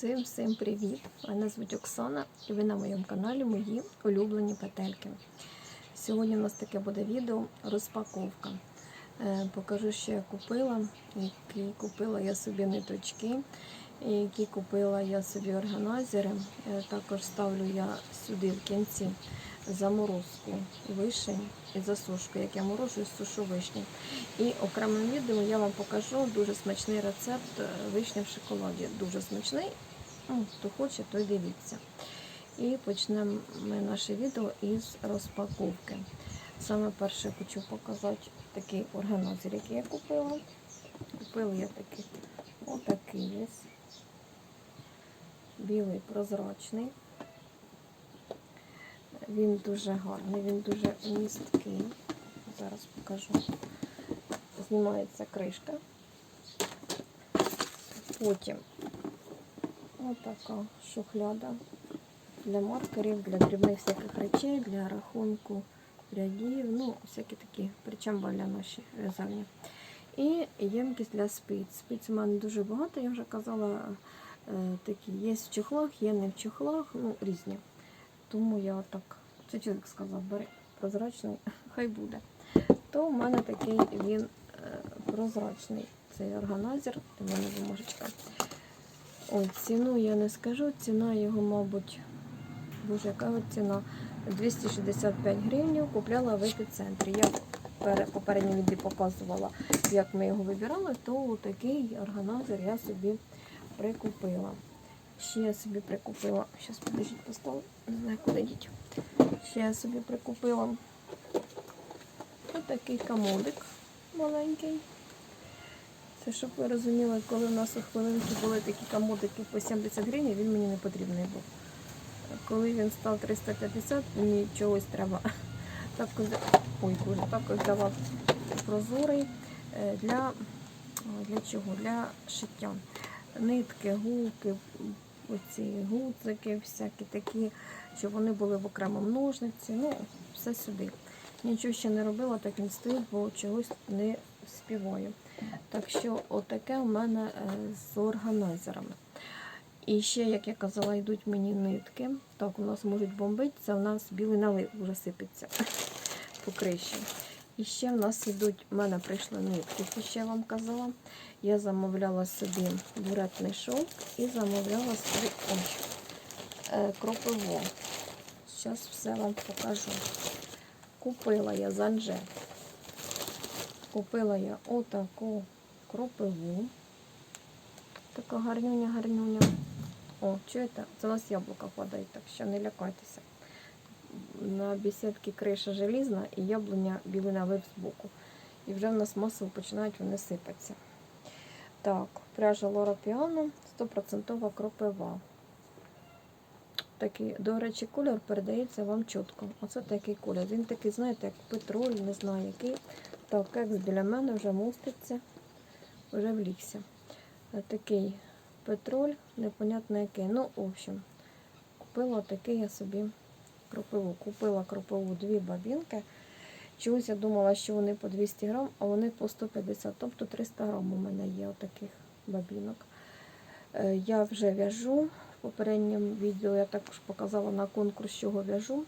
Всім всім привіт! Мене звуть Оксана і ви на моєму каналі мої улюблені петельки. Сьогодні у нас таке буде відео розпаковка. Е, Покажу, що я купила, які купила я собі ниточки, які купила я собі органайзери. Е, Також ставлю я сюди в кінці заморозку вишень і засушку, як я морожу сушу вишні. І окремим відео я вам покажу дуже смачний рецепт е, вишня в шоколаді. Дуже смачний. Ну, Хто хоче, той дивіться. І почнемо ми наше відео із розпаковки. Саме перше хочу показати такий органайзер, який я купила. Купила я такий отакий ось. Білий прозрачний. Він дуже гарний, він дуже місткий. Зараз покажу. Знімається кришка. Потім отака шухляда для маркерів, для дрібних всяких речей, для рахунку рядів, ну, всякі такі причамба для наші в'язальні. І ємкість для спиць. Спиць у мене дуже багато, я вже казала, е, такі є в чохлах, є не в чохлах, ну, різні. Тому я отак, це чоловік сказав, бери прозрачний, хай буде. То в мене такий він е, прозрачний. Цей органайзер, у мене бумажечка. Ой, ціну я не скажу, ціна його, мабуть, боже, яка ціна? 265 гривень купляла в епіцентрі. Я пере- попередньо відео показувала, як ми його вибирали, то такий органайзер я собі прикупила. Ще я собі прикупила. Зараз подождіть, поставлю, не знаю, куди діть. Ще я собі прикупила отакий комодик маленький. Це щоб ви розуміли, коли в нас у хвилинки були такі комодики по 70 гривень, він мені не потрібний був. Коли він став 350, мені чогось треба також, ой, давав прозорий е, для, для чого? Для шиття. Нитки, гулки, оці гудзики, всякі такі, щоб вони були в окремому ножниці. Ну, все сюди. Нічого ще не робила, так він стоїть, бо чогось не співаю. Так що отаке у мене е, з органайзерами. І ще, як я казала, йдуть мені нитки. Так, у нас можуть бомбити, це у нас білий налив вже сипеться по криші. І ще в нас йдуть, в мене прийшли нитки, які ще вам казала. Я замовляла собі буретний шовк і замовляла собі ой, е, кропиво. Зараз все вам покажу. Купила я занже. Купила я отаку кропиву. Така гарнюня, гарнюня. О, чуєте? Це у нас яблука падають, так що не лякайтеся. На бесідці криша желізна і яблуня білина вив збоку. І вже в нас масово починають вони сипатися. Так, пряжа Лора Піано 100% кропива. Такий, до речі, кольор передається вам чітко. Оце такий кольор. Він такий, знаєте, як петроль, не знаю який. Так, екс біля мене вже моститься, вже влігся. Такий петроль, непонятно який. Ну, в общем, купила такий я собі кропиву. Купила кропиву дві бабінки. Чогось я думала, що вони по 200 грам, а вони по 150, тобто 300 грам у мене є отаких бабінок. Е, Я вже в'яжу. В попередньому відео я також показала на конкурс, чого в'яжу.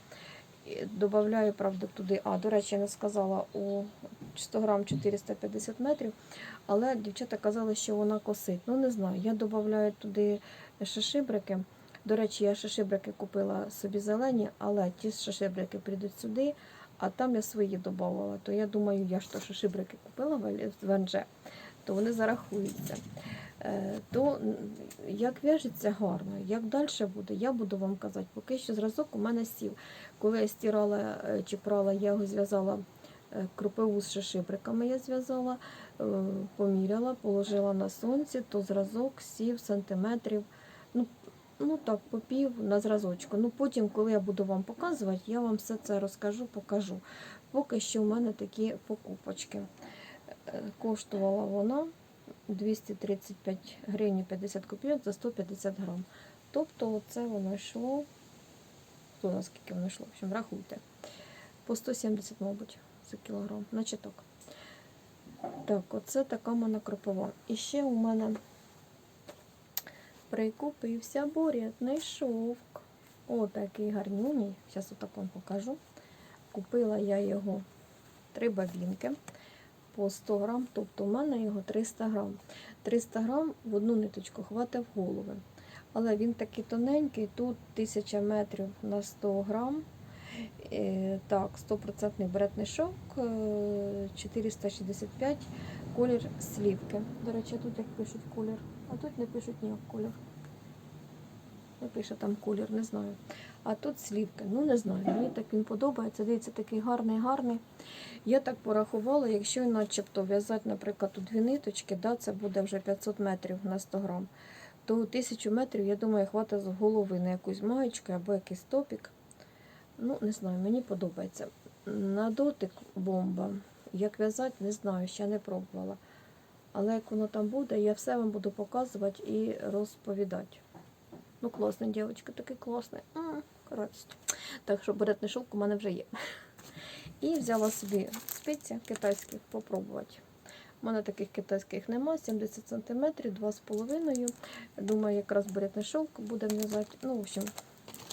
Добавляю, правда, туди. А, до речі, я не сказала у 100 грам 450 метрів, але дівчата казали, що вона косить. Ну, не знаю. Я додаю туди шишибрики. До речі, я шишибрики купила собі зелені, але ті шишибрики прийдуть сюди, а там я свої додавала. То я думаю, я ж то шишибрики купила в Алі- в НЖ, то вони зарахуються. Е, То як в'яжеться гарно, як далі буде, я буду вам казати. Поки що зразок у мене сів. Коли я стирала е, чи прала, я його зв'язала кропиву з шишибриками, я зв'язала, е, поміряла, положила на сонці, то зразок сів сантиметрів. Ну, ну так, по пів на зразочку. Ну потім, коли я буду вам показувати, я вам все це розкажу, покажу. Поки що в мене такі покупочки. Е, Коштувала вона 235 гривень 50 копійок за 150 грам. Тобто це воно йшло. Хто на скільки воно йшло? В общем, рахуйте. По 170, мабуть, за кілограм на читок. Так, оце така мене кропова. І ще у мене Прикупився бурятний шовк. Отакий гарнюній. Зараз отак вам покажу. Купила я його три бабінки по 100 грам, тобто у мене його 300 грам. 300 грам в одну ниточку хватить в голови. Але він такий тоненький, тут 1000 метрів на 100 грам. Е, Так, 100% бретний шовк, е, 465 колір слівки. До речі, тут як пишуть колір, а тут не пишуть ніяк колір. Не пише там колір, не знаю. А тут слівки. Ну не знаю. Мені так він подобається. Дивіться, такий гарний, гарний. Я так порахувала, якщо начебто в'язати, наприклад, у дві ниточки, да, це буде вже 500 метрів на 100 грам, то 1000 метрів, я думаю, хватить з голови на якусь маєчку або якийсь топік. Ну, не знаю, мені подобається. На дотик бомба. Як в'язати, не знаю, ще не пробувала. Але як воно там буде, я все вам буду показувати і розповідати. Ну, класний, дівчинка, такий класний. Радість. Так що беретний шовк у мене вже є. І взяла собі спиці китайських попробувати. У мене таких китайських нема, 70 см, 2,5. Думаю, якраз беретний шовк буде в'язати. Ну, в общем,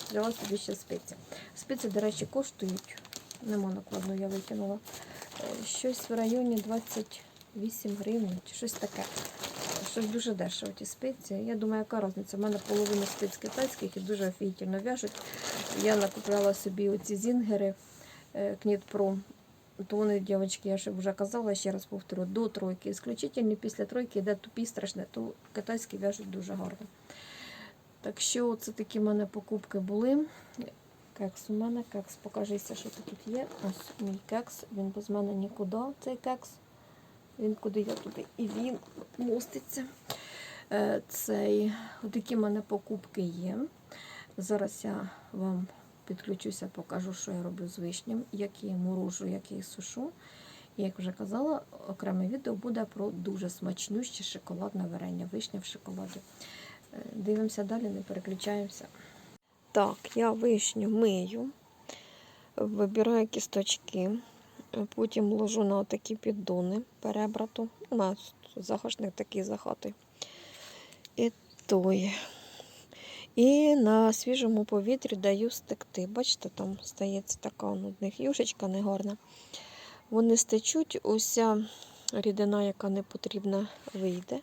взяла собі ще спиці. Спиці, до речі, коштують. Нема накладну, я викинула. Е, Щось в районі 28 гривень, чи щось таке. Щось дуже дешево ті спиці. Я думаю, яка різниця? У мене половина спиць китайських і дуже офігітельно в'яжуть. Я накупляла собі оці зінгери Кніт Про. То вони, дівчатки, я ж вже казала, ще раз повторю, до тройки. Ісключительно після тройки йде тупі страшне, то китайські в'яжуть дуже гарно. Так що це такі в мене покупки були. Кекс у мене, кекс, покажися, що тут є. Ось мій кекс, він без мене нікуди, цей кекс. Він куди я туди і він моститься. Е, Цей, такі в мене покупки є. Зараз я вам підключуся, покажу, що я роблю з вишням, як її морожу, як її сушу. І як вже казала, окреме відео буде про дуже смачнюще шоколадне варення, вишня в шоколаді. Дивимося далі, не переключаємося. Так, я вишню мию, вибираю кісточки, потім ложу на такі піддони перебрату. У нас загашник такий захатий. І той. І на свіжому повітрі даю стекти. Бачите, там стається така у них юшечка негарна. Вони стечуть, уся рідина, яка не потрібна, вийде.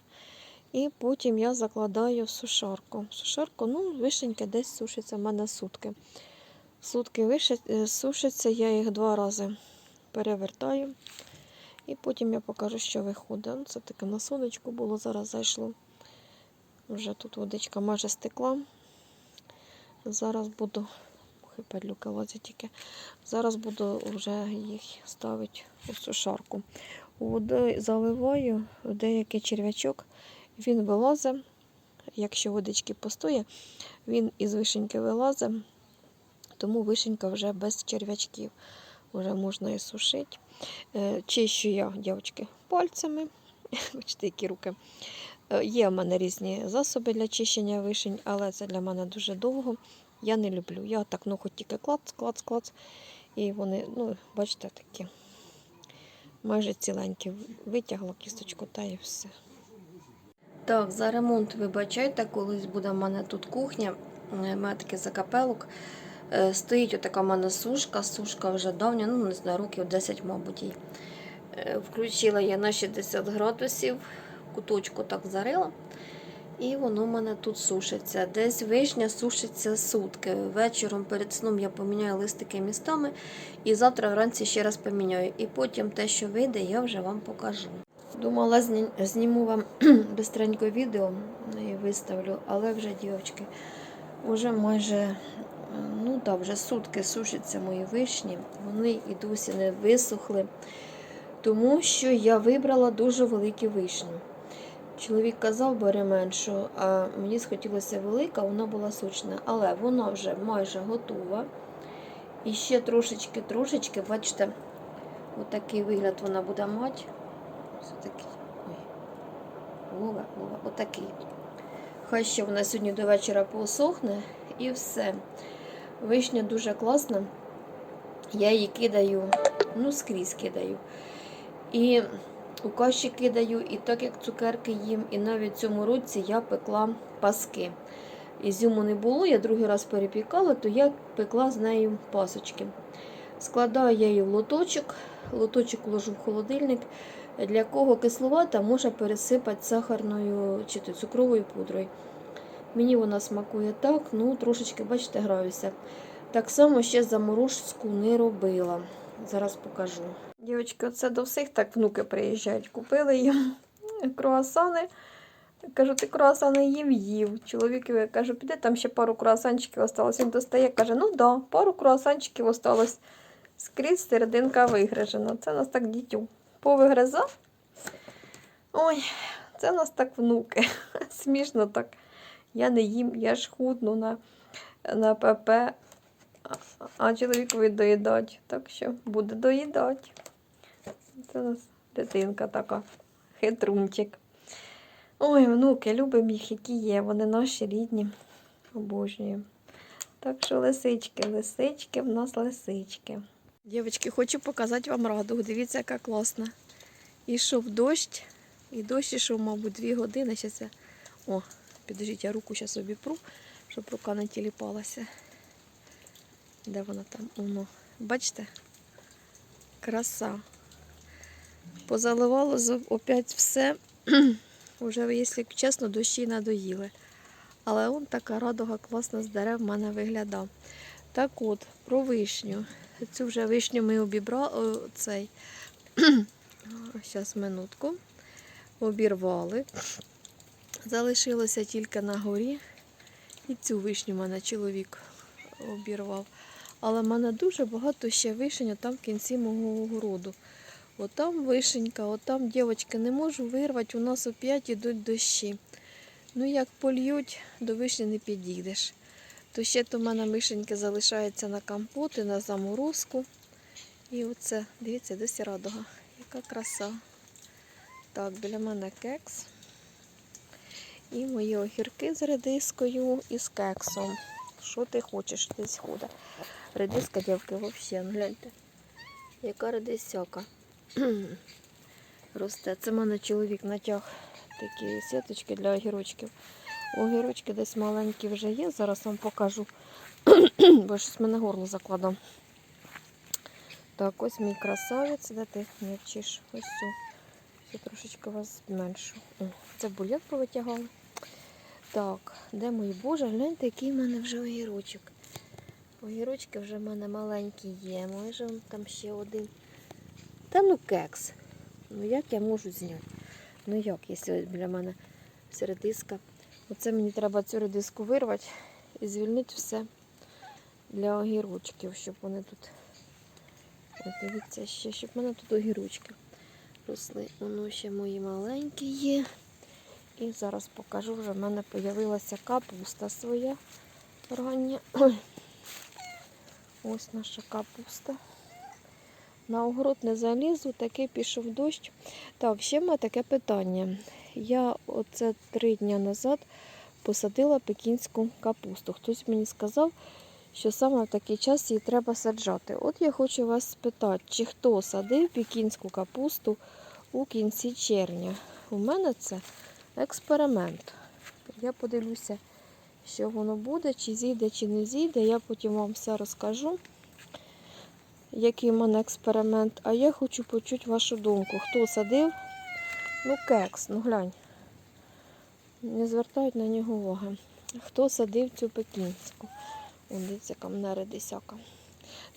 І потім я закладаю в сушарку. Сушарку, ну, вишеньки десь сушиться в мене сутки. Сутки е, сушиться, я їх два рази перевертаю. І потім я покажу, що виходить. Ну, Це таке на сонечку було, зараз зайшло. Вже тут водичка майже стекла. Зараз буду, ой, падлюка лазить тільки. Зараз буду вже їх ставити у сушарку. У воду заливаю в деякий черв'ячок, він вилазить. Якщо водички постоє, він із вишеньки вилазить, тому вишенька вже без черв'ячків. Вже можна і сушити. Е, Чищу я, дівчатки, пальцями. Бачите, які руки. Е, Є в мене різні засоби для чищення вишень, але це для мене дуже довго. Я не люблю. Я так ну, хоч тільки клац, клац, клац. І вони, ну, бачите, такі майже ціленькі. Витягла кісточку та і все. Так, за ремонт вибачайте, колись буде в мене тут кухня. Е, мене закапелок. Е, Стоїть отака в мене сушка. Сушка вже давня, ну не знаю, років 10, мабуть. їй. Е, Включила я на 60 градусів, куточку так зарила. І воно в мене тут сушиться. Десь вишня сушиться сутки. Вечором перед сном я поміняю листики містами і завтра вранці ще раз поміняю. І потім те, що вийде, я вже вам покажу. Думала, зніму вам бистренько відео і виставлю, але вже, дівчатки, вже майже, ну так, вже сутки сушаться мої вишні. Вони і досі не висохли, тому що я вибрала дуже великі вишні. Чоловік казав, бери меншу, а мені схотілося велика, вона була сочна, але вона вже майже готова. І ще трошечки-трошечки, бачите, отакий вигляд вона буде мати. Ось отакий. Ой. Вова, отакий. Хай ще вона сьогодні до вечора посохне і все. Вишня дуже класна. Я її кидаю, ну, скрізь кидаю. І у каші кидаю, і так як цукерки їм, і навіть цьому році я пекла паски. Ізюму не було, я другий раз перепікала, то я пекла з нею пасочки. Складаю я її в лоточок, лоточок ложу в холодильник. Для кого кисловата, може пересипати сахарною чи то цукровою пудрою. Мені вона смакує так, ну трошечки, бачите, граюся. Так само ще заморозку не робила. Зараз покажу. Дівчатки, оце до всіх так внуки приїжджають. Купили їм круасани. Кажу, ти круасани їв, їв. Чоловікові кажу, піди, там ще пару круасанчиків осталось. Він достає, каже, ну да, пару круасанчиків осталось. Скрізь серединка вигрижена. Це у нас так дітю повигризав. Ой, це у нас так внуки. Смішно так. Я не їм, я ж худну на, на ПП, а чоловікові доїдать. Так що буде доїдати. Це у нас дитинка така, хитрунчик. Ой, внуки, любимо їх, які є. Вони наші рідні. Обожнюємо. Так що лисички, лисички, в нас лисички. Дівчатки, хочу показати вам радугу. Дивіться, яка класна. Ішов дощ, і дощ ішов, мабуть, дві години. Щас я... О, підождіть, я руку зараз обіпру, щоб рука не тіліпалася. Де вона там? Воно. Бачите? Краса. Позаливало опять все. Уже, якщо чесно, дощі надоїли. Але он така радуга класно з дерев в мене виглядав. Так от, про вишню. Цю вже вишню ми обібрали цей. Зараз минутку. Обірвали. Залишилося тільки на горі. І цю вишню мене чоловік обірвав. Але в мене дуже багато ще вишень там в кінці мого огороду. Отам вишенька, отам дівчатки не можу вирвати, у нас опять ідуть дощі. Ну як польють, до вишні не підійдеш. То ще то в мене вишеньки залишаються на компот і на заморозку. І оце, дивіться, досі радуга. Яка краса. Так, біля мене кекс. І мої огірки з редискою і з кексом. Що ти хочеш, десь худа. Редиска, дівки, взагалі, ну гляньте. Яка редисяка. Росте. Це в мене чоловік натяг такі сіточки для огірочків. Огірочки десь маленькі вже є. Зараз вам покажу. Бо щось мене горло закладав. Так, ось мій красавець. Де ти вчиш? Ось цю. Я трошечки вас зменшу. Це бульйон повитягали. Так, де мої боже, гляньте, який в мене вже огірочок. Огірочки вже в мене маленькі є. Може там ще один. Та ну кекс. Ну як я можу зняти? Ну як, якщо біля мене вся редиска. Оце мені треба цю редиску вирвати і звільнити все для огірочків, щоб вони тут. Дивіться ще, щоб в мене тут огірочки росли. Воно ще мої маленькі є. І зараз покажу, вже в мене з'явилася капуста своя рання. Ось наша капуста. На огород не залізу, такий пішов дощ. Так, ще в мене таке питання. Я оце три дні назад посадила пекінську капусту. Хтось мені сказав, що саме в такий час її треба саджати. От я хочу вас спитати, чи хто садив пекінську капусту у кінці червня? У мене це експеримент. Я подивлюся, що воно буде, чи зійде, чи не зійде. Я потім вам все розкажу який в мене експеримент. А я хочу почути вашу думку. Хто садив? Ну, кекс, ну глянь. Не звертають на нього уваги. Хто садив цю пекінську? Вон, дивіться, яка в мене редисяка.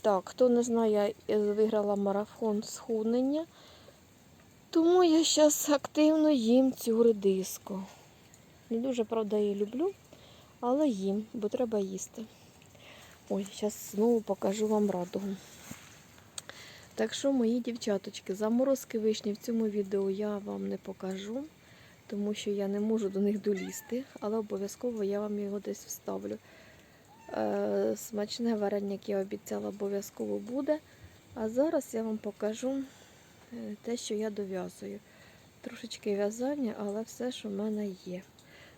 Так, хто не знає, я виграла марафон схуднення. Тому я зараз активно їм цю редиску. Не дуже, правда, її люблю, але їм, бо треба їсти. Ой, зараз знову покажу вам радугу. Так що, мої дівчаточки, заморозки вишні в цьому відео я вам не покажу, тому що я не можу до них долізти, але обов'язково я вам його десь вставлю. Е, смачне варення, як я обіцяла, обов'язково буде. А зараз я вам покажу е, те, що я дов'язую. Трошечки в'язання, але все, що в мене є.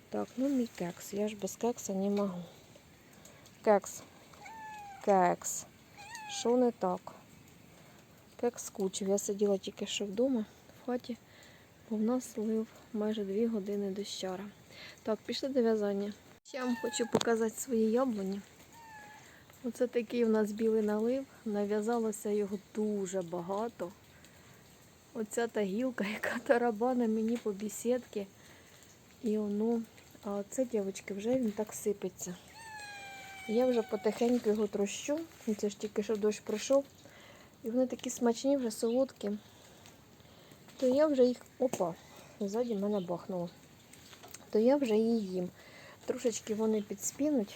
Так, ну мій кекс. Я ж без кекса не можу. Кекс. Кекс. Що не так? Кекс скучив. Я сиділа тільки що вдома в хаті. бо в нас лив майже 2 години дощара. Так, пішли до в'язання. Я вам хочу показати свої яблуні. Оце такий у нас білий налив. Нав'язалося його дуже багато. Оця та гілка, яка тарабана мені по бісідки. І воно, а це, дівчатки, вже він так сипеться. Я вже потихеньку його трощу. Це ж тільки що дощ пройшов. І вони такі смачні, вже солодкі. То я вже їх. Опа, ззаді мене бахнуло. То я вже її їм. Трошечки вони підспінуть.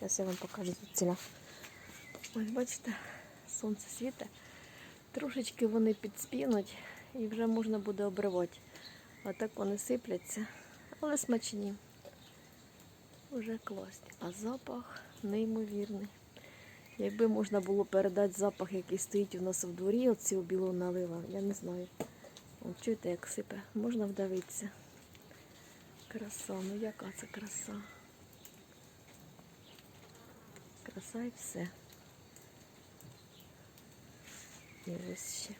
Зараз я вам покажу звідсіля. Ось бачите, сонце світе. Трошечки вони підспінуть і вже можна буде обривати. А так вони сипляться, але смачні. Уже класні. А запах неймовірний. Якби можна було передати запах, який стоїть у нас в дворі, цього білого налива, я не знаю. От чуєте, як сипе, можна вдавитися. Краса, ну яка це краса. Краса і все. І ось ще.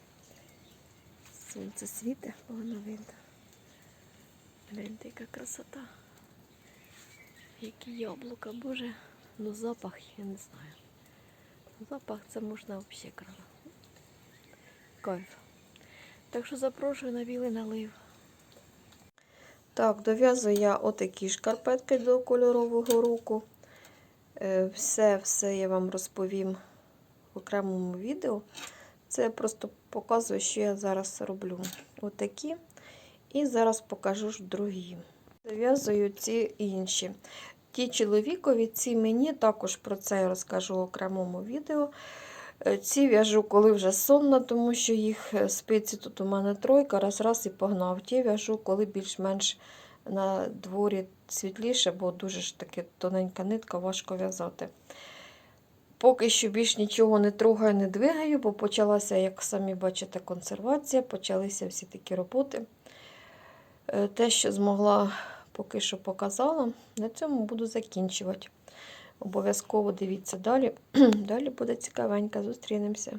Сонце світе, погано видно. Гляньте, яка красота. Які яблука, боже. Ну запах, я не знаю. Запах це можна взагалі крала. Кайф. Так що запрошую на білий налив. Так, дов'язую я отакі шкарпетки до кольорового руку. Е, Все, все я вам розповім в окремому відео. Це просто показую, що я зараз роблю. Отакі. І зараз покажу ж другі. Дов'язую ці інші. Ті чоловікові, ці мені також про це я розкажу в окремому відео. Е, Ці в'яжу, коли вже сонно, тому що їх е, спиці тут у мене тройка, раз-раз і погнав. Ті в'яжу, коли більш-менш на дворі світліше, бо дуже ж таки тоненька нитка, важко в'язати. Поки що більш нічого не трогаю, не двигаю, бо почалася, як самі бачите, консервація, почалися всі такі роботи. Е, Те, що змогла, поки що показала. На цьому буду закінчувати. Обов'язково дивіться далі. Далі буде цікавенько. Зустрінемося.